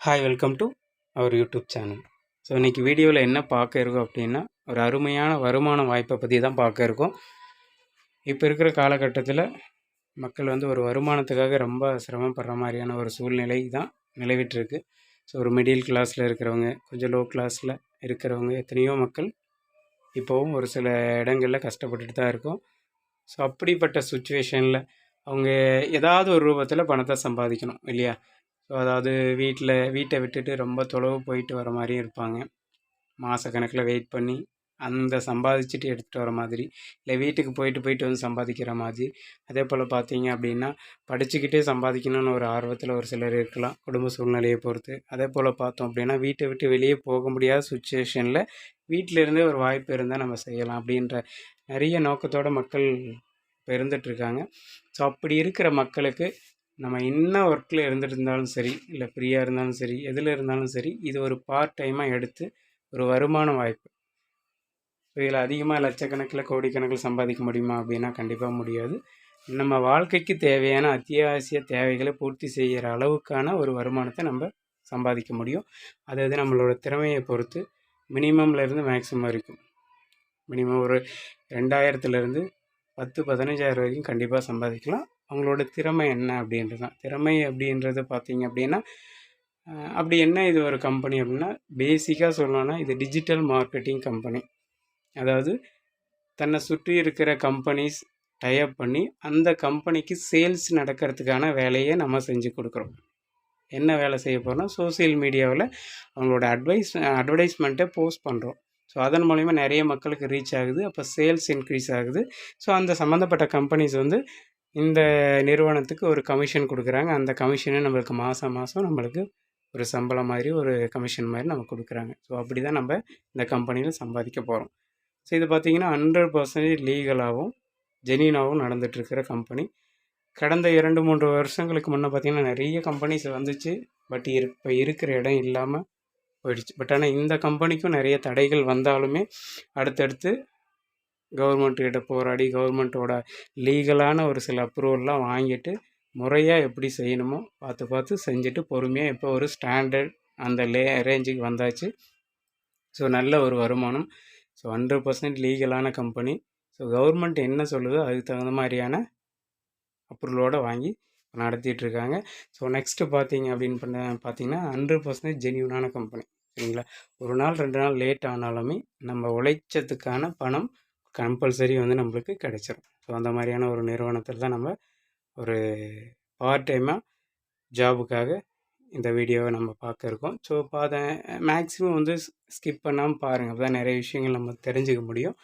Hi welcome to our YouTube channel so இன்றைக்கி வீடியோவில் என்ன பார்க்க இருக்கோம் அப்படின்னா ஒரு அருமையான வருமான வாய்ப்பை பற்றி தான் பார்க்க இருக்கோம். இப்போ இருக்கிற காலகட்டத்தில் மக்கள் வந்து ஒரு வருமானத்துக்காக ரொம்ப சிரமப்படுற மாதிரியான ஒரு சூழ்நிலை தான் நிலவிட்டுருக்கு. ஸோ ஒரு மிடில் கிளாஸில் இருக்கிறவங்க கொஞ்சம் லோ கிளாஸில் இருக்கிறவங்க எத்தனையோ மக்கள் இப்போவும் ஒரு சில இடங்களில் கஷ்டப்பட்டுட்டு தான் இருக்கோம். ஸோ அப்படிப்பட்ட சுச்சுவேஷனில் அவங்க ஏதாவது ஒரு ரூபத்தில் பணத்தை சம்பாதிக்கணும் இல்லையா? ஸோ அதாவது வீட்டில் வீட்டை விட்டுட்டு ரொம்ப தொலைவு போயிட்டு வர மாதிரியும் இருப்பாங்க. மாதக்கணக்கில் வெயிட் பண்ணி அந்த சம்பாதிச்சுட்டு எடுத்துகிட்டு வர மாதிரி இல்லை வீட்டுக்கு போயிட்டு போயிட்டு வந்து சம்பாதிக்கிற மாதிரி. அதே போல் பார்த்தீங்க அப்படின்னா படிச்சுக்கிட்டே சம்பாதிக்கணும்னு ஒரு ஆர்வத்தில் ஒரு சிலர் இருக்கலாம் குடும்ப சூழ்நிலையை பொறுத்து. அதே போல் பார்த்தோம் அப்படின்னா வீட்டை விட்டு வெளியே போக முடியாத சுச்சுவேஷனில் வீட்டிலேருந்தே ஒரு வாய்ப்பு இருந்தால் நம்ம செய்யலாம் அப்படின்ற நிறைய நோக்கத்தோட மக்கள் இப்போ இருந்துகிட்ருக்காங்க ஸோ அப்படி இருக்கிற மக்களுக்கு நம்ம என்ன ஒர்க்கில் இருந்துட்டு இருந்தாலும் சரி இல்லை ஃப்ரீயாக இருந்தாலும் சரி எதில் இருந்தாலும் சரி இது ஒரு பார்ட் டைமாக எடுத்து ஒரு வருமான வாய்ப்பு. ஸோ இதில் அதிகமாக லட்சக்கணக்கில் கோடிக்கணக்கில் சம்பாதிக்க முடியுமா அப்படின்னா கண்டிப்பாக முடியாது. நம்ம வாழ்க்கைக்கு தேவையான அத்தியாவசிய தேவைகளை பூர்த்தி செய்கிற அளவுக்கான ஒரு வருமானத்தை நம்ம சம்பாதிக்க முடியும். அதாவது நம்மளோட திறமையை பொறுத்து மினிமம்லேருந்து மேக்ஸிமம் வரைக்கும். மினிமம் ஒரு ரெண்டாயிரத்துலேருந்து பத்து பதினஞ்சாயிரம் வரைக்கும் கண்டிப்பாக சம்பாதிக்கலாம். அவங்களோட திறமை என்ன அப்படின்றது தான். திறமை அப்படின்றது பார்த்திங்க அப்படின்னா அப்படி என்ன இது ஒரு கம்பெனி அப்படின்னா பேசிக்காக சொல்லணும்னா இது டிஜிட்டல் மார்க்கெட்டிங் கம்பெனி அதாவது தன்னை சுற்றி இருக்கிற கம்பெனிஸ் டைப் பண்ணி அந்த கம்பெனிக்கு சேல்ஸ் நடக்கிறதுக்கான வேலையை நம்ம செஞ்சு கொடுக்குறோம். என்ன வேலை செய்ய போகிறோம்னா சோசியல் மீடியாவில் அவங்களோட அட்வைஸ் அட்வர்டைஸ்மெண்ட்டை போஸ்ட் பண்ணுறோம் ஸோ அதன் மூலிமா நிறைய மக்களுக்கு ரீச் ஆகுது. அப்போ சேல்ஸ் இன்க்ரீஸ் ஆகுது. ஸோ அந்த சம்மந்தப்பட்ட கம்பெனிஸ் வந்து இந்த நிறுவனத்துக்கு ஒரு கமிஷன் கொடுக்குறாங்க. அந்த கமிஷனை நம்மளுக்கு மாதம் மாதம் நம்மளுக்கு ஒரு சம்பளம் மாதிரி ஒரு கமிஷன் மாதிரி நம்ம கொடுக்குறாங்க. ஸோ அப்படி தான் நம்ம இந்த கம்பெனியில் சம்பாதிக்க போகிறோம் ஸோ இது பார்த்திங்கன்னா ஹண்ட்ரட் பர்சன்டேஜ் லீகலாகவும் ஜெனினாகவும் நடந்துகிட்ருக்கிற கம்பெனி கடந்த இரண்டு மூன்று வருஷங்களுக்கு முன்னே பார்த்திங்கன்னா நிறைய கம்பெனிஸ் வந்துச்சு. பட் இப்போ இருக்கிற இடம் இல்லாமல் போயிடுச்சு. பட் ஆனால் இந்த கம்பெனிக்கும் நிறைய தடைகள் வந்தாலுமே அடுத்தடுத்து கவர்மெண்ட்டுக்கிட்ட போராடி கவர்மெண்ட்டோட லீகலான ஒரு சில அப்ரூவல்லாம் வாங்கிட்டு முறையாக எப்படி செய்யணுமோ பார்த்து பார்த்து செஞ்சுட்டு பொறுமையாக இப்போ ஒரு ஸ்டாண்டர்ட் அந்த லே ரேஞ்சுக்கு வந்தாச்சு. ஸோ நல்ல ஒரு வருமானம். ஸோ ஹண்ட்ரட் பர்சன்ட் லீகலான கம்பெனி ஸோ கவர்மெண்ட் என்ன சொல்லுதோ அதுக்கு தகுந்த மாதிரியான அப்ரூவலோடு வாங்கி நடத்திட்டுருக்காங்க. ஸோ நெக்ஸ்ட்டு பார்த்தீங்க அப்படின்னு பண்ண பார்த்தீங்கன்னா ஹண்ட்ரட் பர்சன்டேஜ் ஜென்யூனான கம்பெனி சரிங்களா? ஒரு நாள் ரெண்டு நாள் லேட் ஆனாலுமே நம்ம உழைச்சதுக்கான பணம் கம்பல்சரி வந்து நம்மளுக்கு கிடைச்சிடும் ஸோ அந்த மாதிரியான ஒரு நிறுவனத்தில் தான் நம்ம ஒரு பார்ட் டைமாக ஜாபுக்காக இந்த வீடியோவை நம்ம பார்க்க இருக்கோம். ஸோ பார்த்த மேக்ஸிமம் வந்து ஸ்கிப் பண்ணாமல் பாருங்கள் அப்போ தான் நிறைய விஷயங்கள் நம்ம தெரிஞ்சுக்க முடியும்.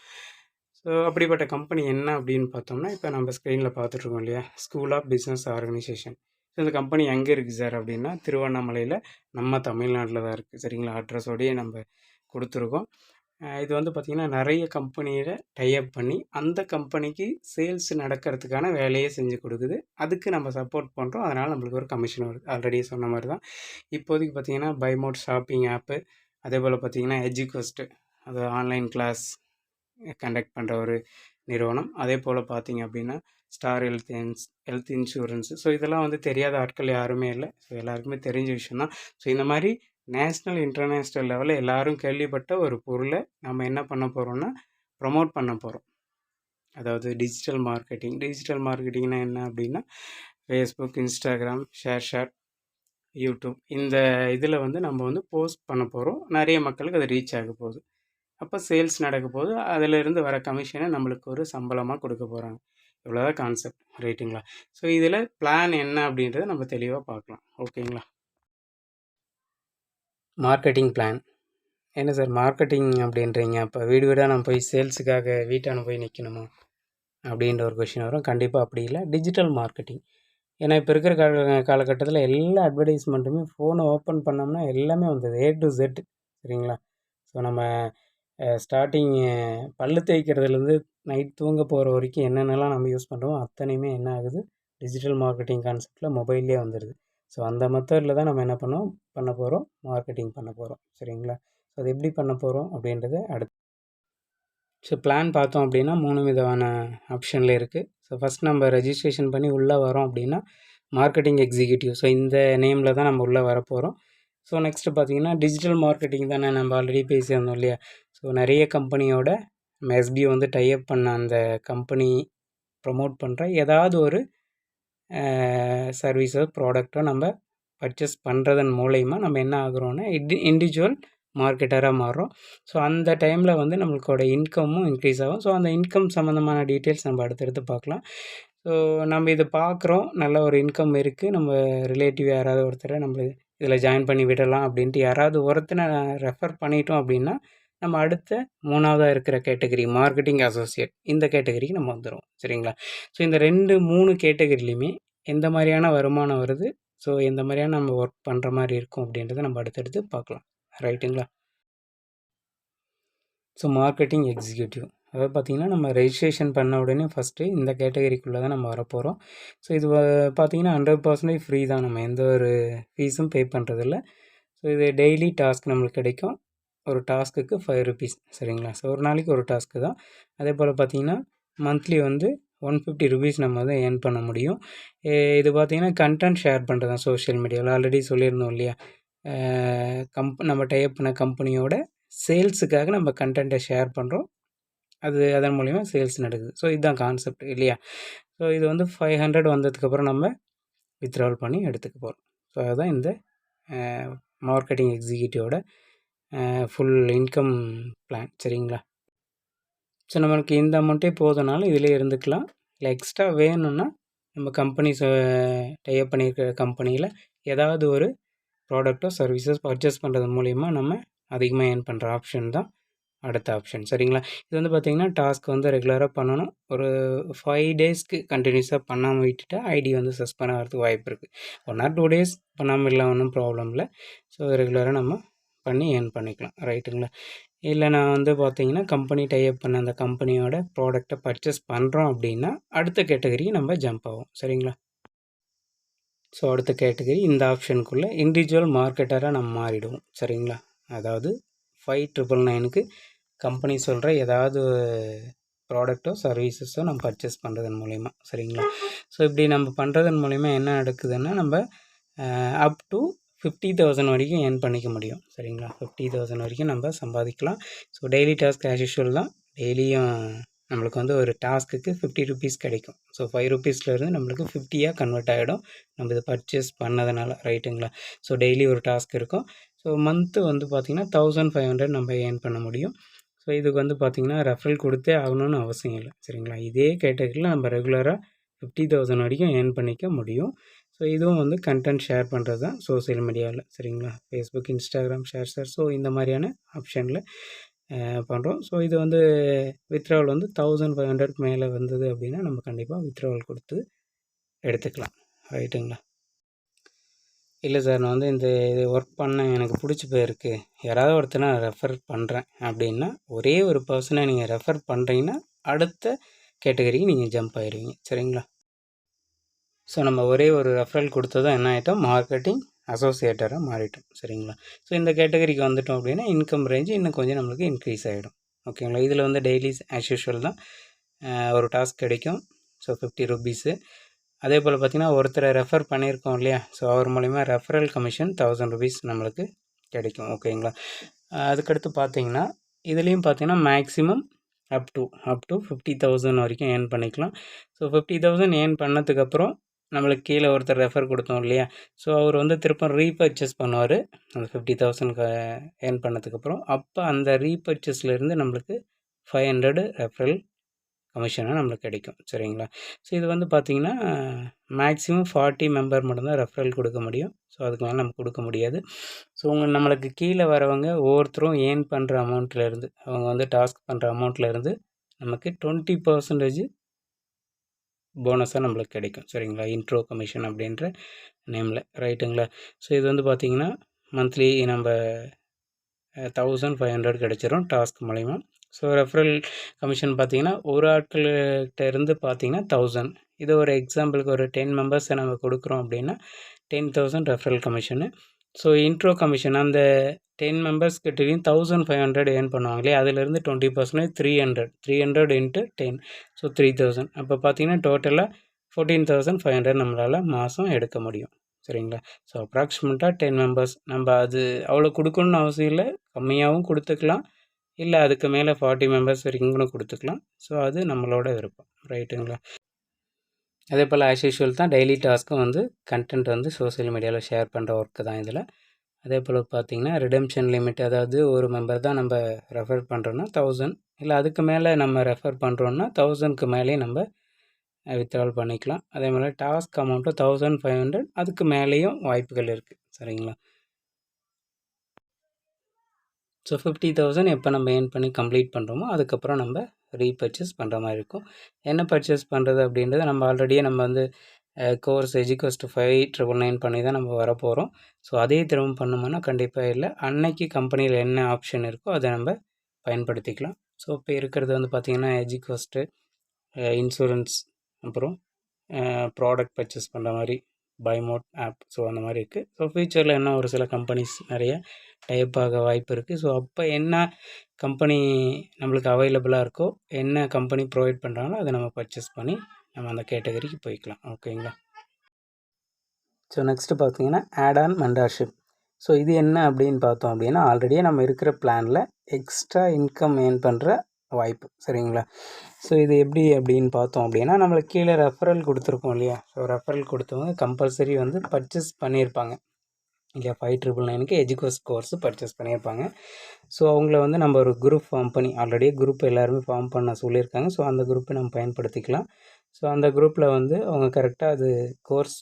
ஸோ அப்படிப்பட்ட கம்பெனி என்ன அப்படின்னு பார்த்தோம்னா இப்போ நம்ம ஸ்க்ரீனில் பார்த்துட்ருக்கோம் இல்லையா? School of business organisation so இந்த கம்பெனி எங்கே இருக்குது சார் அப்படின்னா திருவண்ணாமலையில் நம்ம தமிழ்நாட்டில் தான் இருக்குது சரிங்களா? அட்ரஸோடையே நம்ம கொடுத்துருக்கோம். இது வந்து பார்த்திங்கன்னா நிறைய கம்பெனியில் டைப் பண்ணி அந்த கம்பெனிக்கு சேல்ஸ் நடக்கிறதுக்கான வேலையை செஞ்சு கொடுக்குது. அதுக்கு நம்ம சப்போர்ட் பண்ணுறோம் அதனால் நம்மளுக்கு ஒரு கமிஷன் வருது. ஆல்ரெடி சொன்ன மாதிரி தான். இப்போதைக்கு பார்த்திங்கன்னா பைமோட் ஷாப்பிங் ஆப்பு அதே போல் பார்த்திங்கன்னா எஜுகோஸ்ட்டு அது ஆன்லைன் கிளாஸ் கண்டக்ட் பண்ணுற ஒரு நிறுவனம். அதே போல் பார்த்திங்க அப்படின்னா Star Health ins health insurance so இதெல்லாம் வந்து தெரியாத ஆட்கள் யாருமே இல்லை. ஸோ எல்லாருக்குமே தெரிஞ்ச விஷயம் தான். ஸோ இந்த மாதிரி நேஷ்னல் இன்டர்நேஷ்னல் லெவலில் எல்லோரும் கேள்விப்பட்ட ஒரு பொருளை நம்ம என்ன பண்ண போகிறோம்னா ப்ரொமோட் பண்ண போகிறோம் அதாவது டிஜிட்டல் மார்க்கெட்டிங் டிஜிட்டல் மார்க்கெட்டிங்னா என்ன அப்படின்னா Facebook Instagram ShareChat YouTube இந்த இதில் வந்து நம்ம வந்து போஸ்ட் பண்ண போகிறோம் நிறைய மக்களுக்கு அது ரீச் ஆக போகுது. அப்போ சேல்ஸ் நடக்க போது அதிலிருந்து வர கமிஷனை நம்மளுக்கு ஒரு சம்பளமாக கொடுக்க போகிறாங்க இவ்வளோதான் கான்செப்ட் ரைட்டுங்களா ஸோ இதில் பிளான் என்ன அப்படின்றத நம்ம தெளிவாக பார்க்கலாம். ஓகேங்களா மார்க்கெட்டிங் பிளான் என்ன சார் மார்க்கெட்டிங் அப்படின்றீங்க. அப்போ வீடு வீடாக நம்ம போய் சேல்ஸுக்காக வீட்டான போய் நிற்கணுமா அப்படின்ற ஒரு கொஷின் வரும். கண்டிப்பாக அப்படி இல்லை. டிஜிட்டல் மார்க்கெட்டிங் ஏன்னா இப்போ இருக்கிற கால காலகட்டத்தில் எல்லா அட்வர்டைஸ்மெண்ட்டுமே ஃபோனை ஓப்பன் பண்ணோம்னா எல்லாமே வந்தது ஏ டு ஜெட் சரிங்களா? ஸோ நம்ம ஸ்டார்டிங் பல்லு தேய்க்கிறதுலேருந்து நைட் தூங்க போகிற வரைக்கும் என்னென்னலாம் நம்ம யூஸ் பண்ணுறோமோ அத்தனையுமே என்ன ஆகுது? டிஜிட்டல் மார்க்கெட்டிங் கான்செப்டில் மொபைல்லே வந்துடுது ஸோ அந்த மெத்தடில் தான் நம்ம என்ன பண்ணோம்? பண்ண போகிறோம் மார்க்கெட்டிங் பண்ண போகிறோம் சரிங்களா? ஸோ அது எப்படி பண்ண போகிறோம் அப்படின்றத அடுத்து. ஸோ பிளான் பார்த்தோம் அப்படின்னா மூணு விதமான ஆப்ஷனில் இருக்குது ஸோ ஃபஸ்ட் நம்ம ரெஜிஸ்ட்ரேஷன் பண்ணி உள்ளே வரோம் அப்படின்னா மார்க்கெட்டிங் எக்ஸிக்யூட்டிவ் ஸோ இந்த நேமில் தான் நம்ம உள்ளே வரப்போகிறோம் ஸோ நெக்ஸ்ட்டு பார்த்தீங்கன்னா டிஜிட்டல் மார்க்கெட்டிங் தானே நம்ம ஆல்ரெடி பேசியிருந்தோம் இல்லையா? ஸோ நிறைய கம்பெனியோட நம்ம எஸ்பிஓ வந்து டைப் பண்ண அந்த கம்பெனி ப்ரமோட் பண்ணுற ஏதாவது ஒரு சர்வீஸோ ப்ராடக்ட்டோ நம்ம பர்ச்சேஸ் பண்ணுறதன் மூலயமா நம்ம என்ன ஆகுறோன்னா இடி இண்டிவிஜுவல் மார்க்கெட்டராக மாறுறோம். ஸோ அந்த டைமில் வந்து நம்மளோட இன்கமும் இன்க்ரீஸ் ஆகும். ஸோ அந்த இன்கம் சம்மந்தமான டீட்டெயில்ஸ் நம்ம அடுத்தடுத்து பார்க்கலாம். ஸோ நம்ம இதை பார்க்குறோம். நல்ல ஒரு இன்கம் இருக்குது நம்ம ரிலேட்டிவ் யாராவது ஒருத்தரை நம்ம இதில் ஜாயின் பண்ணி விடலாம் அப்படின்ட்டு யாராவது ஒருத்தனை ரெஃபர் பண்ணிட்டோம் அப்படின்னா நம்ம அடுத்த மூணாவதாக இருக்கிற கேட்டகரி மார்க்கெட்டிங் அசோசியேட் இந்த கேட்டகரிக்கு நம்ம வந்துடும் சரிங்களா? ஸோ இந்த ரெண்டு மூணு கேட்டகரிலையுமே எந்த மாதிரியான வருமானம் வருது? ஸோ எந்த மாதிரியான நம்ம ஒர்க் பண்ணுற மாதிரி இருக்கும் அப்படின்றத நம்ம அடுத்தடுத்து பார்க்கலாம். ரைட்டுங்களா ஸோ மார்க்கெட்டிங் எக்ஸிக்யூட்டிவ் அதாவது பார்த்திங்கன்னா நம்ம ரெஜிஸ்ட்ரேஷன் பண்ண உடனே ஃபஸ்ட்டு இந்த கேட்டகரிக்குள்ளே தான் நம்ம வரப்போகிறோம் ஸோ இது பார்த்திங்கன்னா ஹண்ட்ரட் பர்சன்டேஜ் ஃப்ரீ தான். நம்ம எந்த ஒரு ஃபீஸும் பே பண்ணுறதில்ல ஸோ இது டெய்லி டாஸ்க் நம்மளுக்கு கிடைக்கும். ஒரு டாஸ்க்குக்கு ஃபைவ் ருபீஸ் சரிங்களா? ஸோ ஒரு நாளைக்கு ஒரு டாஸ்க்கு தான். அதே போல் பார்த்திங்கன்னா மந்த்லி வந்து ஒன் ஃபிஃப்டி ருபீஸ் நம்ம வந்து ஏர்ன் பண்ண முடியும். இது பார்த்திங்கன்னா கண்டென்ட் ஷேர் பண்ணுறது தான் சோஷியல் மீடியாவில் ஆல்ரெடி சொல்லியிருந்தோம் இல்லையா? கம்ப் நம்ம டைப் பண்ண கம்பெனியோட சேல்ஸுக்காக நம்ம கண்டென்ட்டை ஷேர் பண்ணுறோம் அது அதன் மூலிமா சேல்ஸ் நடக்குது. ஸோ இதுதான் கான்செப்ட் இல்லையா? ஸோ இது வந்து ஃபைவ் ஹண்ட்ரட் வந்ததுக்கப்புறம் நம்ம வித்ட்ராவல் பண்ணி எடுத்துக்க போகிறோம் ஸோ அதுதான் இந்த மார்க்கெட்டிங் எக்ஸிக்யூட்டிவோட ஃபுல் இன்கம் பிளான் சரிங்களா? ஸோ நம்மளுக்கு இந்த அமௌண்ட்டே போதுனாலும் இதிலே இருந்துக்கலாம். இல்லை எக்ஸ்ட்ரா வேணும்னா நம்ம கம்பெனி டைப் பண்ணியிருக்கிற கம்பெனியில் ஏதாவது ஒரு ப்ராடக்ட்டோ சர்வீசஸ் பர்ச்சேஸ் பண்ணுறது மூலிமா நம்ம அதிகமாக ஏர்ன் பண்ணுற ஆப்ஷன் தான் அடுத்த ஆப்ஷன் சரிங்களா? இது வந்து பார்த்திங்கன்னா டாஸ்க் வந்து ரெகுலராக பண்ணணும். ஒரு ஃபைவ் டேஸ்க்கு கண்டினியூஸாக பண்ணாமல் விட்டுட்டு ஐடி வந்து சஸ்பெண்ட் ஆகிறதுக்கு வாய்ப்பு இருக்குது ஒன் ஆர் டூ டேஸ் பண்ணாமல் இல்லை ஒன்றும் ப்ராப்ளம் இல்லை. ஸோ ரெகுலராக நம்ம பண்ணி ஏர்ன் பண்ணிக்கலாம். ரைட்டுங்களா இல்லை நான் வந்து பார்த்தீங்கன்னா கம்பெனி டைப் பண்ண அந்த கம்பெனியோட ப்ராடக்ட்டை பர்ச்சேஸ் பண்ணுறோம் அப்படின்னா அடுத்த கேட்டகரி நம்ம ஜம்ப் ஆகும். சரிங்களா? ஸோ அடுத்த கேட்டகரி இந்த ஆப்ஷனுக்குள்ளே இண்டிவிஜுவல் மார்க்கெட்டராக நம்ம மாறிடுவோம். சரிங்களா? அதாவது ஃபைவ் ட்ரிபிள் நைனுக்கு கம்பெனி சொல்கிற ஏதாவது ப்ராடக்ட்டோ சர்வீசஸோ நம்ம பர்ச்சேஸ் பண்ணுறதன் மூலிமா சரிங்களா? ஸோ இப்படி நம்ம பண்ணுறதன் மூலிமா என்ன நடக்குதுன்னா நம்ம அப் டு ஃபிஃப்டி தௌசண்ட் வரைக்கும் ஏர்ன் பண்ணிக்க முடியும் சரிங்களா? ஃபிஃப்டி தௌசண்ட் வரைக்கும் நம்ம சம்பாதிக்கலாம். So daily task as usual தான். டெய்லியும் நம்மளுக்கு வந்து ஒரு டாஸ்க்குக்கு ஃபிஃப்டி ருபீஸ் கிடைக்கும். ஸோ ஃபைவ் ருபீஸ்லேருந்து நம்மளுக்கு ஃபிஃப்டியாக கன்வெர்ட் ஆகிடும் நம்ம இதை பர்ச்சேஸ் பண்ணதுனால ரைட்டுங்களா ஸோ டெய்லி ஒரு டாஸ்க் இருக்கும். ஸோ மந்த்து வந்து பார்த்திங்கன்னா தௌசண்ட் ஃபைவ் ஹண்ட்ரட் நம்ம ஏர்ன் பண்ண முடியும். ஸோ இதுக்கு வந்து பார்த்திங்கன்னா ரெஃபரல் கொடுத்தே ஆகணும்னு அவசியம் இல்லை. சரிங்களா? இதே கேட்டகரியில் நம்ம ரெகுலராக ஃபிஃப்டி தௌசண்ட் வரைக்கும் ஏர்ன் பண்ணிக்க முடியும். ஸோ இதுவும் வந்து கண்டென்ட் ஷேர் பண்ணுறது தான் சோசியல் மீடியாவில் சரிங்களா? Facebook Instagram share sir so இந்த மாதிரியான ஆப்ஷனில் பண்ணுறோம் ஸோ இது வந்து வித்ட்ராவல் வந்து தௌசண்ட் ஃபைவ் ஹண்ட்ரட் மேலே வந்தது அப்படின்னா நம்ம கண்டிப்பாக வித்ட்ராவல் கொடுத்து எடுத்துக்கலாம். ரைட்டுங்களா இல்லை சார் நான் வந்து இந்த இது ஒர்க் பண்ணேன் எனக்கு பிடிச்சி போயிருக்கு. யாராவது ஒருத்தர் நான் ரெஃபர் பண்ணுறேன் அப்படின்னா ஒரே ஒரு பர்சனை நீங்கள் ரெஃபர் பண்ணுறீங்கன்னா அடுத்த கேட்டகரிக்கு நீங்கள் ஜம்ப் ஆயிடுவீங்க சரிங்களா? ஸோ நம்ம ஒரே ஒரு ரெஃபரல் கொடுத்ததும் என்ன ஆகிட்டோம் மார்க்கெட்டிங் அசோசியேட்டராக மாறிட்டோம். சரிங்களா? ஸோ இந்த கேட்டகரிக்கு வந்துட்டோம் அப்படின்னா இன்கம் ரேஞ்சு இன்னும் கொஞ்சம் நம்மளுக்கு இன்க்ரீஸ் ஆகிடும் ஓகேங்களா இதில் வந்து டெய்லி ஆஸ் யூஷுவல் தான் ஒரு டாஸ்க் கிடைக்கும். ஸோ ஃபிஃப்டி ருபீஸு அதே போல் பார்த்திங்கன்னா ஒருத்தரை ரெஃபர் பண்ணியிருக்கோம் இல்லையா? ஸோ அவர் மூலிமா ரெஃபரல் கமிஷன் தௌசண்ட் ருபீஸ் நம்மளுக்கு கிடைக்கும். ஓகேங்களா அதுக்கடுத்து பார்த்தீங்கன்னா இதுலேயும் பார்த்தீங்கன்னா maximum up to up to fifty thousand வரைக்கும் ஏர்ன் பண்ணிக்கலாம். ஸோ ஃபிஃப்டி தௌசண்ட் ஏர்ன் பண்ணதுக்கப்புறம் நம்மளுக்கு கீழே ஒருத்தர் ரெஃபர் கொடுத்தோம் இல்லையா? ஸோ அவர் வந்து திரும்ப ரீபர்ச்சேஸ் பண்ணுவார். அந்த ஃபிஃப்டி தௌசண்ட்க்கு ஏர்ன் பண்ணதுக்கப்புறம் அப்போ அந்த ரீபர்ச்சேஸ்லேருந்து நம்மளுக்கு ஃபைவ் ஹண்ட்ரடு ரெஃபரல் கமிஷனாக நம்மளுக்கு கிடைக்கும். சரிங்களா? ஸோ இது வந்து பார்த்திங்கன்னா மேக்ஸிமம் ஃபார்ட்டி மெம்பர் மட்டும்தான் ரெஃபரல் கொடுக்க முடியும். ஸோ அதுக்கு மேலே நம்ம கொடுக்க முடியாது. ஸோ உங்கள் நம்மளுக்கு கீழே வரவங்க ஒவ்வொருத்தரும் ஏர்ன் பண்ணுற அமௌண்ட்லேருந்து அவங்க வந்து டாஸ்க் பண்ணுற அமௌண்ட்லேருந்து நமக்கு டுவெண்ட்டி பர்சன்டேஜ் போனஸாக நம்மளுக்கு கிடைக்கும். சரிங்களா? இன்ட்ரோ கமிஷன் அப்படின்ற நேமில் ரைட்டுங்களா ஸோ இது வந்து பார்த்திங்கன்னா மந்த்லி நம்ம தௌசண்ட் ஃபைவ் ஹண்ட்ரட் கிடச்சிரும் டாஸ்க் மூலிமா ஸோ ரெஃபரல் கமிஷன் பார்த்திங்கன்னா ஒரு ஆட்கள்கிட்ட இருந்து பார்த்திங்கன்னா தௌசண்ட் இது ஒரு எக்ஸாம்பிளுக்கு ஒரு டென் மெம்பர்ஸை நம்ம கொடுக்குறோம் அப்படின்னா ten thousand referral commission so intro commission அந்த டென் மெம்பர்ஸ் கிட்டேயும் தௌசண்ட் ஃபைவ் ஹண்ட்ரட் ஏர்ன் பண்ணுவாங்களே அதுலேருந்து twenty percentage three hundred three hundred into ten so three thousand அப்போ பார்த்தீங்கன்னா டோட்டலாக ஃபோர்டீன் தௌசண்ட் ஃபைவ் ஹண்ட்ரட் நம்மளால் மாதம் எடுக்க முடியும். சரிங்களா? ஸோ அப்ராக்சிமேட்டாக டென் மெம்பர்ஸ் நம்ம அது அவ்வளோ கொடுக்கணுன்னு அவசியம் இல்லை. கம்மியாகவும் கொடுத்துக்கலாம். இல்லை அதுக்கு மேலே ஃபார்ட்டி மெம்பர்ஸ் வரைக்கும் கூட கொடுத்துக்கலாம். ஸோ அது நம்மளோட விருப்பம். ரைட்டுங்களா அதே போல் ஆஸ் யூஷுவல் தான் டெய்லி டாஸ்க்கும் வந்து கண்டென்ட் வந்து சோஷியல் மீடியாவில் ஷேர் பண்ணுற ஒர்க்கு தான் இதில். அதே போல் பார்த்தீங்கன்னா ரிடம்ஷன் லிமிட் அதாவது ஒரு மெம்பர் தான் நம்ம ரெஃபர் பண்ணுறோன்னா தௌசண்ட் இல்லை அதுக்கு மேலே நம்ம ரெஃபர் பண்ணுறோன்னா தௌசண்ட்க்கு மேலேயே நம்ம வித்ட்ரால் பண்ணிக்கலாம். அதே மாதிரி டாஸ்க் அமௌண்ட்டும் தௌசண்ட் ஃபைவ் ஹண்ட்ரட் அதுக்கு மேலேயும் வாய்ப்புகள் இருக்குது சரிங்களா? ஸோ ஃபிஃப்டி தௌசண்ட் எப்போ நம்ம ஏர்ன் பண்ணி கம்ப்ளீட் பண்ணுறோமோ அதுக்கப்புறம் நம்ம ரீபர்ச்சேஸ் பண்ணுற மாதிரி இருக்கும். என்ன பர்ச்சேஸ் பண்ணுறது அப்படின்றத நம்ம ஆல்ரெடியே நம்ம வந்து கோர்ஸ் எஜிகோஸ்ட் ஃபைவ் ட்ரிபிள் நைன் பண்ணி தான் நம்ம வர போகிறோம் ஸோ அதே திரும்ப பண்ணோம்னா கண்டிப்பாக இல்லை. அன்னைக்கு கம்பெனியில் என்ன ஆப்ஷன் இருக்கோ அதை நம்ம பயன்படுத்திக்கலாம். ஸோ இப்போ இருக்கிறது வந்து பார்த்திங்கன்னா எஜிகோஸ்ட்டு இன்சூரன்ஸ் அப்புறம் ப்ராடக்ட் பர்ச்சேஸ் பண்ணுற மாதிரி பைமோட் ஆப் ஸோ அந்த மாதிரி இருக்குது ஸோ ஃப்யூச்சரில் இன்னும் ஒரு சில கம்பெனிஸ் நிறைய டைப் ஆக வாய்ப்பு இருக்குது ஸோ அப்போ என்ன கம்பெனி நம்மளுக்கு அவைலபிளாக இருக்கோ என்ன கம்பெனி ப்ரொவைட் பண்ணுறாங்களோ அதை நம்ம பர்ச்சேஸ் பண்ணி நம்ம அந்த கேட்டகரிக்கு போய்க்கலாம். ஓகேங்களா ஸோ நெக்ஸ்ட்டு பார்த்தீங்கன்னா ஆட் ஆன் மென்டர்ஷிப் ஸோ இது என்ன அப்படின்னு பார்த்தோம் அப்படின்னா ஆல்ரெடியே நம்ம இருக்கிற பிளானில் எக்ஸ்ட்ரா இன்கம் ஏர்ன் பண்ணுற வாய்ப்பு சரிங்களா? ஸோ இது எப்படி அப்படின்னு பார்த்தோம் அப்படின்னா நம்மளுக்கு கீழே ரெஃபரல் கொடுத்துருக்கோம் இல்லையா? ஸோ ரெஃபரல் கொடுத்தவங்க கம்பல்சரி வந்து பர்ச்சேஸ் பண்ணியிருப்பாங்க. இல்லையா ஃபைவ் ட்ரிபிள் நைனுக்கு எஜுகோஸ் கோர்ஸ் பர்ச்சேஸ் பண்ணியிருப்பாங்க. ஸோ அவங்கள வந்து நம்ம ஒரு குரூப் ஃபார்ம் பண்ணி ஆல்ரெடி குரூப் எல்லாருமே ஃபார்ம் பண்ண சொல்லியிருக்காங்க. ஸோ அந்த குரூப்பை நம்ம பயன்படுத்திக்கலாம். ஸோ அந்த குரூப்பில் வந்து அவங்க கரெக்டாக அது கோர்ஸ்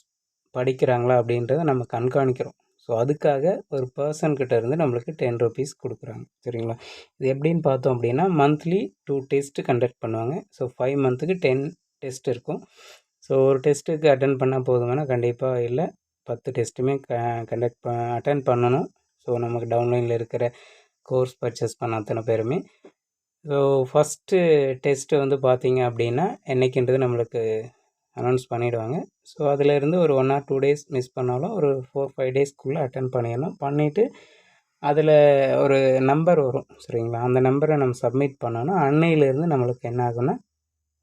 படிக்கிறாங்களா அப்படின்றத நம்ம கண்காணிக்கிறோம். ஸோ அதுக்காக ஒரு பர்சன்கிட்ட இருந்து நம்மளுக்கு டென் ருபீஸ் கொடுக்குறாங்க. சரிங்களா? இது எப்படின்னு பார்த்தோம் அப்படின்னா மந்த்லி டூ டெஸ்ட்டு கண்டக்ட் பண்ணுவாங்க. ஸோ ஃபைவ் மந்த்துக்கு டென் டெஸ்ட் இருக்கும். ஸோ ஒரு டெஸ்ட்டுக்கு அட்டன் பண்ணால் போதுமானா கண்டிப்பாக இல்லை. பத்து டெஸ்ட்டுமே க கண்டக்ட் ப அட்டன் பண்ணணும். ஸோ நமக்கு டவுன்லைனில் இருக்கிற கோர்ஸ் பர்ச்சேஸ் பண்ண அத்தனை பேருமே. ஸோ ஃபஸ்ட்டு டெஸ்ட்டு வந்து பார்த்தீங்க அப்படின்னா என்றைக்குன்றது நம்மளுக்கு அனௌன்ஸ் பண்ணிவிடுவாங்க ஸோ அதிலேருந்து ஒரு one or two days miss பண்ணாலும் ஒரு ஃபோர் ஃபைவ் டேஸ்க்குள்ளே அட்டன் பண்ணிடணும் பண்ணிவிட்டு அதில் ஒரு நம்பர் வரும் சரிங்களா? அந்த நம்பரை நம்ம சப்மிட் பண்ணோன்னா அன்னையிலேருந்து நம்மளுக்கு என்ன ஆகுன்னா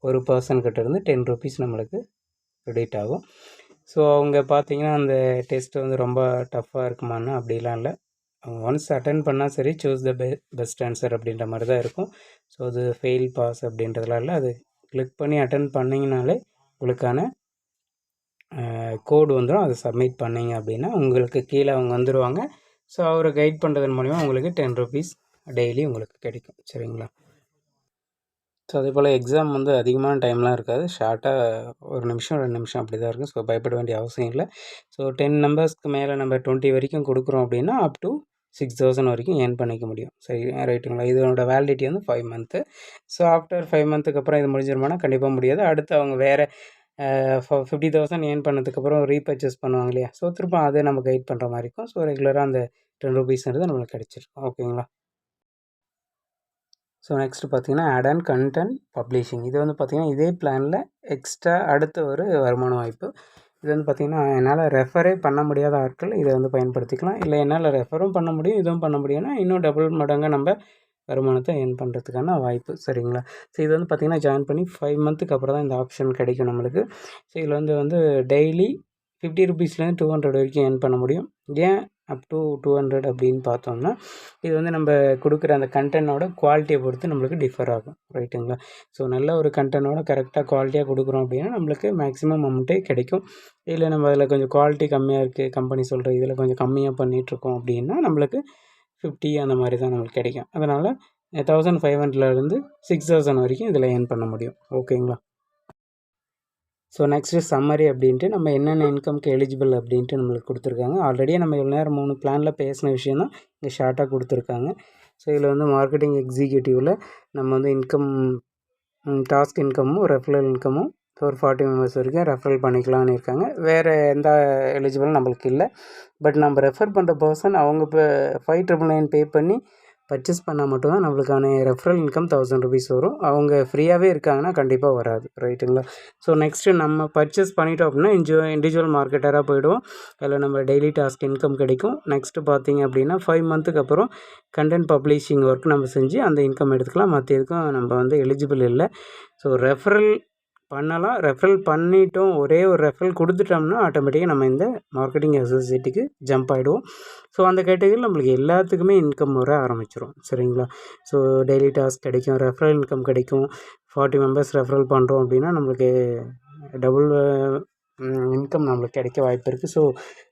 ஒரு பர்சன்கிட்ட இருந்து டென் ருபீஸ் நம்மளுக்கு க்ரெடிட் ஆகும். ஸோ அவங்க பார்த்தீங்கன்னா அந்த டெஸ்ட்டு வந்து ரொம்ப டஃப்பாக இருக்குமான்னு அப்படிலாம் இல்லை. அவங்க ஒன்ஸ் அட்டன் பண்ணால் சரி சூஸ் த பெ பெஸ்ட் ஆன்சர் அப்படின்ற மாதிரி தான் இருக்கும். ஸோ அது ஃபெயில் பாஸ் அப்படின்றதுலாம் இல்லை. அது கிளிக் பண்ணி அட்டன் பண்ணிங்கனாலே உங்களுக்கான கோடு வந்துடும் அதை சப்மிட் பண்ணிங்க அப்படின்னா உங்களுக்கு கீழே அவங்க வந்துடுவாங்க ஸோ அவரை கைட் பண்ணுறதன் மூலிமா உங்களுக்கு டென் ருபீஸ் டெய்லி உங்களுக்கு கிடைக்கும். சரிங்களா? ஸோ அதே போல் எக்ஸாம் வந்து அதிகமான டைம்லாம் இருக்காது. ஷார்ட்டாக ஒரு நிமிஷம் ரெண்டு நிமிஷம் அப்படி தான் இருக்கும். ஸோ பயப்பட வேண்டிய அவசியம் இல்லை. ஸோ டென் நம்பர்ஸ்க்கு மேலே நம்ம டுவெண்ட்டி வரைக்கும் கொடுக்குறோம் அப்படின்னா அப் டு சிக்ஸ் தௌசண்ட் வரைக்கும் ஏர்ன் பண்ணிக்க முடியும். சரி ரைட்டுங்களா இதனோட வேலிடிட்டி வந்து five month so after five மந்த்துக்கு அப்புறம் இது முடிஞ்சிருமானா கண்டிப்பாக முடியாது. அடுத்து அவங்க வேறு ஃபிஃப்டி தௌசண்ட் ஏர்ன் பண்ணதுக்கப்புறம் ரீபர்ச்சேஸ் பண்ணுவாங்க இல்லையா? ஸோ திரும்ப அதை நம்ம கைட் பண்ணுற மாதிரி இருக்கும். ஸோ ரெகுலராக அந்த டென் ருபீஸ்ன்றது நம்மளுக்கு கிடச்சிருக்கும். ஓகேங்களா ஸோ நெக்ஸ்ட் பார்த்தீங்கன்னா ஆட் அண்ட் கண்டென்ட் பப்ளிஷிங் இது வந்து பார்த்திங்கன்னா இதே பிளானில் எக்ஸ்ட்ரா அடுத்த ஒரு வருமான வாய்ப்பு. இது வந்து பார்த்திங்கன்னா என்னால் ரெஃபரே பண்ண முடியாத ஆட்கள் இதை வந்து பயன்படுத்திக்கலாம். இல்லை என்னால் ரெஃபரும் பண்ண முடியும் இதுவும் பண்ண முடியும்னா இன்னும் டபுள் மடங்காக நம்ம வருமானத்தை ஏர்ன் பண்ணுறதுக்கான வாய்ப்பு சரிங்களா? ஸோ இது வந்து பார்த்திங்கன்னா ஜாயின் பண்ணி ஃபைவ் மந்த்துக்கு அப்புறம் தான் இந்த ஆப்ஷன் கிடைக்கும் நம்மளுக்கு. ஸோ இதில் வந்து வந்து டெய்லி ஃபிஃப்டி ருபீஸ்லேருந்து டூ ஹண்ட்ரட் வரைக்கும் ஏர்ன் பண்ண முடியும். ஏன் அப் டு டூ ஹண்ட்ரட் அப்படின்னு பார்த்தோம்னா இது வந்து நம்ம கொடுக்குற அந்த கண்டென்ட்டோட குவாலிட்டியை பொறுத்து நம்மளுக்கு டிஃபர் ஆகும். ரைட்டுங்களா? ஸோ நல்ல ஒரு கண்டென்ட்டோட கரெக்டாக குவாலிட்டியாக கொடுக்குறோம் அப்படின்னா நம்மளுக்கு மேக்ஸிமம் அமௌண்ட்டே கிடைக்கும். இல்லை நம்ம அதில் கொஞ்சம் குவாலிட்டி கம்மியாக இருக்குது கம்பெனி சொல்கிற இதில் கொஞ்சம் கம்மியாக பண்ணிகிட்ருக்கோம் அப்படின்னா நம்மளுக்கு ஃபிஃப்டி அந்த மாதிரி தான் நம்மளுக்கு கிடைக்கும். அதனால் தௌசண்ட் ஃபைவ் ஹண்ட்ரட்லேருந்து சிக்ஸ் தௌசண்ட் வரைக்கும் இதில் ஏர்ன் பண்ண முடியும். ஓகேங்களா? ஸோ நெக்ஸ்ட்டு சம்மரி அப்படின்ட்டு நம்ம என்னென்ன இன்கம்க்கு எலிஜிபிள் அப்படின்ட்டு நம்மளுக்கு கொடுத்துருக்காங்க. ஆல்ரெடியே நம்ம இவ்வளோ நேரம் மூணு பிளானில் பேசின விஷயம் தான் இங்கே ஷார்ட்டாக கொடுத்துருக்காங்க. ஸோ இதில் வந்து மார்க்கெட்டிங் எக்ஸிக்யூட்டிவில் நம்ம வந்து இன்கம் டாஸ்க் இன்கமும் ரெஃபரல் இன்கமும் ஒரு ஃபார்ட்டி மெம்பர்ஸ் வரைக்கும் ரெஃபரல் பண்ணிக்கலாம்னு இருக்காங்க. வேறு எந்த எலிஜிபிளும் நம்மளுக்கு இல்லை. பட் நம்ம ரெஃபர் பண்ணுற பர்சன் அவங்க இப்போ ஃபைவ் ட்ரிபிள் நைன் பே பண்ணி பர்ச்சேஸ் பண்ணால் மட்டும்தான் நம்மளுக்கான ரெஃபரல் இன்கம் தௌசண்ட் ருபீஸ் வரும். அவங்க ஃப்ரீயாகவே இருக்காங்கன்னா கண்டிப்பாக வராது. ரைட்டுங்களா ஸோ நெக்ஸ்ட்டு நம்ம பர்ச்சேஸ் பண்ணிட்டோம் அப்படின்னா இன்ஜு இண்டிவிஜுவல் மார்க்கெட்டராக போயிடுவோம். அதில் நம்ம டெய்லி டாஸ்க் இன்கம் கிடைக்கும். நெக்ஸ்ட்டு பார்த்திங்க அப்படின்னா ஃபைவ் மந்த்துக்கு அப்புறம் கண்டென்ட் பப்ளிஷிங் ஒர்க் நம்ம செஞ்சு அந்த இன்கம் எடுத்துக்கலாம். மற்ற எதுக்கும் நம்ம வந்து எலிஜிபிள் இல்லை. ஸோ ரெஃபரல் பண்ணலாம். ரெஃபரல் பண்ணிட்டோம். ஒரே ஒரு ரெஃபரல் கொடுத்துட்டோம்னா ஆட்டோமேட்டிக்காக நம்ம இந்த மார்க்கெட்டிங் அசோசியேட்டுக்கு ஜம்ப் ஆகிடுவோம் ஸோ அந்த கேட்டகரியில் நம்மளுக்கு எல்லாத்துக்குமே இன்கம் வர ஆரம்பிச்சிடும் சரிங்களா? ஸோ டெய்லி டாஸ்க் கிடைக்கும். ரெஃபரல் இன்கம் கிடைக்கும். ஃபார்ட்டி மெம்பர்ஸ் ரெஃபரல் பண்ணுறோம் அப்படின்னா நம்மளுக்கு டபுள் இன்கம் நம்மளுக்கு கிடைக்க வாய்ப்பு இருக்குது ஸோ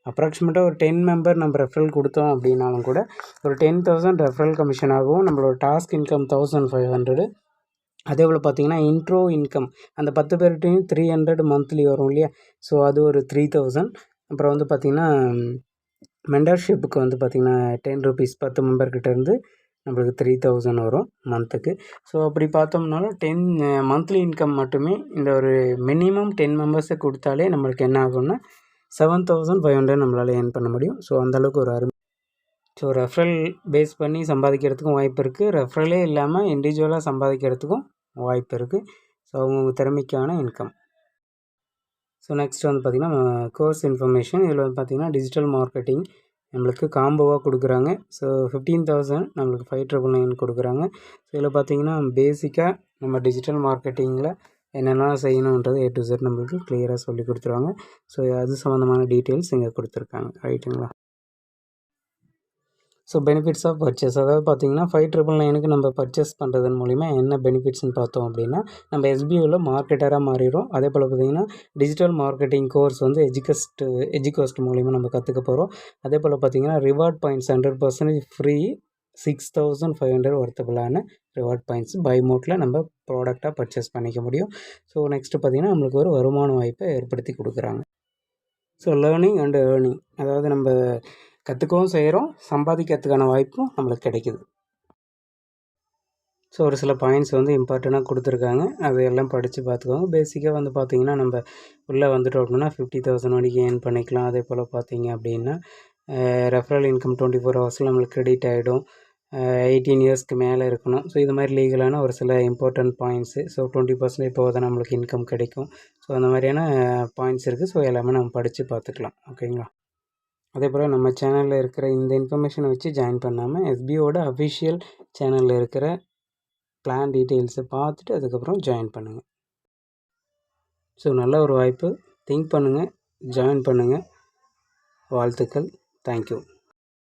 அப்ராக்சிமேட்டாக ஒரு டென் மெம்பர் நம்ம ரெஃபரல் கொடுத்தோம் அப்படின்னாலும் கூட ஒரு டென் தௌசண்ட் ரெஃபரல் கமிஷன் ஆகும் நம்மளோட task income thousand five hundred அதே போல் பார்த்திங்கன்னா இன்ட்ரோ இன்கம் அந்த பத்து பேர்கிட்டையும் த்ரீ ஹண்ட்ரட் மந்த்லி வரும் இல்லையா? ஸோ அது ஒரு த்ரீ தௌசண்ட் அப்புறம் வந்து பார்த்திங்கன்னா மெண்டர்ஷிப்புக்கு வந்து பார்த்திங்கன்னா டென் ருபீஸ் பத்து மெம்பர்கிட்டேருந்து நம்மளுக்கு த்ரீ தௌசண்ட் வரும் மந்த்துக்கு ஸோ அப்படி பார்த்தோம்னாலும் டென் மந்த்லி இன்கம் மட்டுமே இந்த ஒரு மினிமம் டென் மெம்பர்ஸை கொடுத்தாலே நம்மளுக்கு என்ன ஆகும்னா செவன் தௌசண்ட் ஃபைவ் ஹண்ட்ரட் நம்மளால் ஏர்ன் பண்ண முடியும். ஸோ அந்தளவுக்கு ஒரு அருமை ஸோ ரெஃபரல் பேஸ் பண்ணி சம்பாதிக்கிறதுக்கும் வாய்ப்பு இருக்குது ரெஃபரலே இல்லாமல் இண்டிவிஜுவலாக சம்பாதிக்கிறதுக்கும் வாய்ப்பு இருக்குது ஸோ அவங்கவுங்க திறமைக்கான இன்கம் ஸோ நெக்ஸ்ட் வந்து பார்த்திங்கன்னா கோர்ஸ் இன்ஃபர்மேஷன் இதில் வந்து பார்த்திங்கன்னா டிஜிட்டல் மார்க்கெட்டிங் நம்மளுக்கு காம்போவாக கொடுக்குறாங்க. ஸோ ஃபிஃப்டீன் தௌசண்ட் நம்மளுக்கு ஃபைவ் ட்ரிபிள் நைன் கொடுக்குறாங்க. ஸோ இதில் பார்த்திங்கன்னா பேசிக்காக நம்ம டிஜிட்டல் மார்க்கெட்டிங்கில் என்னென்ன செய்யணுன்றது ஏ டு செட் நம்மளுக்கு கிளியராக சொல்லி கொடுத்துருவாங்க. ஸோ அது சம்மந்தமான டீட்டெயில்ஸ் இங்கே கொடுத்துருக்காங்க. ரைட்டுங்களா ஸோ பெனிஃபிட்ஸ் ஆஃப் பர்ச்சேஸ் அதாவது பார்த்தீங்கன்னா ஃபைவ் ட்ரிபிள் நைனுக்கு நம்ம பர்ச்சேஸ் பண்ணுறதன் மூலிமா என்ன பெனிஃபிட்ஸ்னு பார்த்தோம் அப்படின்னா நம்ம எஸ்பிஓவில் மார்க்கெட்டராக மாறிடும் அதே போல் பார்த்திங்கன்னா டிஜிட்டல் மார்க்கெட்டிங் கோர்ஸ் வந்து எஜுகஸ்ட் எஜுகோஸ்ட் மூலிமா நம்ம கற்றுக்க போகிறோம் அதே போல் பார்த்திங்கன்னா reward points hundred percentage free six thousand five hundred ஒர்த்தபுளான reward points buy மோட்டில் நம்ம ப்ராடக்டாக பர்ச்சேஸ் பண்ணிக்க முடியும். ஸோ நெக்ஸ்ட்டு பார்த்திங்கன்னா நம்மளுக்கு ஒரு வருமான வாய்ப்பை ஏற்படுத்தி கொடுக்குறாங்க. ஸோ லேர்னிங் அண்ட் ஏர்னிங் அதாவது நம்ம கற்றுக்கவும் செய்கிறோம் சம்பாதிக்கிறதுக்கான வாய்ப்பும் நம்மளுக்கு கிடைக்கிது. ஸோ ஒரு சில பாயிண்ட்ஸ் வந்து இம்பார்ட்டண்ட்டாக கொடுத்துருக்காங்க. அது எல்லாம் படித்து பார்த்துக்கோங்க பேசிக்காக வந்து பார்த்திங்கன்னா நம்ம உள்ளே வந்துட்டோம் அப்படின்னா ஃபிஃப்டி தௌசண்ட் வரைக்கும் ஏர்ன் பண்ணிக்கலாம். அதே போல் பார்த்திங்க அப்படின்னா ரெஃபரல் இன்கம் டுவெண்ட்டி ஃபோர் ஹவர்ஸில் நம்மளுக்கு கிரெடிட் ஆகிடும் எயிட்டீன் இயர்ஸ்க்கு மேலே இருக்கணும். ஸோ இது மாதிரி லீகலான ஒரு சில important points so twenty percentage இப்போ தான் நம்மளுக்கு இன்கம் கிடைக்கும். ஸோ அந்த மாதிரியான பாயிண்ட்ஸ் இருக்குது ஸோ எல்லாமே நம்ம படித்து பார்த்துக்கலாம். ஓகேங்களா அதே போல் நம்ம சேனலில் இருக்கிற இந்த இன்ஃபர்மேஷனை வச்சு ஜாயின் பண்ணாமல் எஸ்பிஓட அஃபிஷியல் சேனலில் இருக்கிற பிளான் டீட்டெயில்ஸை பார்த்துட்டு அதுக்கப்புறம் ஜாயின் பண்ணுங்கள் ஸோ நல்ல ஒரு வாய்ப்பு. திங்க் பண்ணுங்கள் ஜாயின் பண்ணுங்கள் வாழ்த்துக்கள். தேங்க்யூ